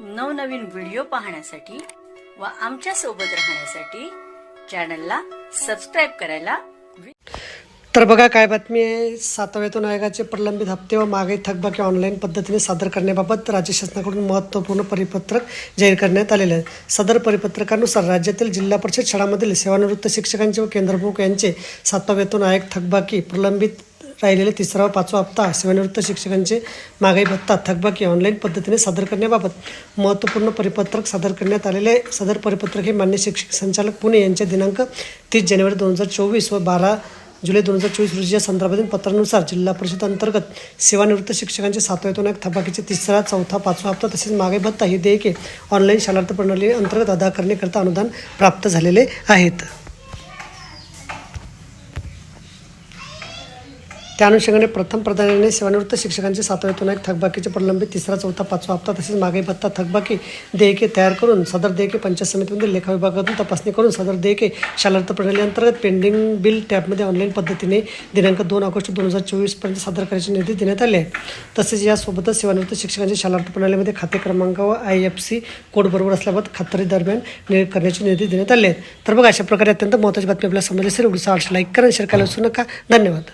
नवनवीन व्हिडिओ पाहण्यासाठी व आमच्यासोबत राहण्यासाठी चॅनलला सबस्क्राईब करायला तर बघा काय बातमी आहे. सातव्यातून आयोगाचे प्रलंबित हप्ते व मागे थकबाकी ऑनलाईन पद्धतीने सादर करण्याबाबत राज्य शासनाकडून महत्त्वपूर्ण परिपत्रक जाहीर करण्यात आलेले आहे. सदर परिपत्रकानुसार राज्यातील जिल्हा परिषद शाळांमधील सेवानिवृत्त शिक्षकांचे व केंद्रप्रमुख यांचे सातव्यातून वेतन आयोग थकबाकी प्रलंबित राहिलेले तिसरा व पाचवा हप्ता सेवानिवृत्त शिक्षकांचे मागाई भत्ता थकबाकी ऑनलाईन पद्धतीने सादर करण्याबाबत महत्त्वपूर्ण परिपत्रक सादर करण्यात आलेले सदर परिपत्रक हे मान्य शिक्षक संचालक पुणे यांच्या दिनांक तीस जानेवारी दोन हजार चोवीस व बारा जुलै दोन हजार चोवीस रोजी या संदर्भातील पत्रानुसार जिल्हा परिषद अंतर्गत सेवानिवृत्त शिक्षकांचे सातव्यातून एक थबाकीचे तिसरा चौथा पाचवा हप्ता तसेच मागे भत्ता ही देयके ऑनलाईन शालार्थ प्रणाली अंतर्गत अदा करण्याकरता अनुदान प्राप्त झालेले आहेत. त्या अनुषंगाने प्रथम प्राधान्याने सेवानिवृत्त शिक्षकांचे सातव्यातून एक थकबाकीचे प्रलंबित तिसरा चौथा पाचवा हप्ता तसेच मागे भत्ता थकबाकी देयके तयार करून सदर देयके पंचायत समितीमध्ये लेखा विभागातून तपासणी करून सदर देयके शालार्थ प्रणाली अंतर्गत पेंडिंग बिल टॅबमध्ये ऑनलाईन पद्धतीने दिनांक दोन ऑगस्ट दोन हजार चोवीसपर्यंत सादर करायचे निर्देश देण्यात आले तसेच यासोबतच सेवानिवृत्त शिक्षकांच्या शालार्थ प्रणालीमध्ये खाते क्रमांक व आय एफ सी कोड बरोबर असल्याबाबत खात्री दरम्यान निर्णय करण्याचे निर्देश देण्यात आले आहेत. तर बघा अशा प्रकारे अत्यंत महत्त्वाची बातमी आपल्याला समजली असेल. उडसा लाईक करा शेअर करायला विसरू नका. धन्यवाद.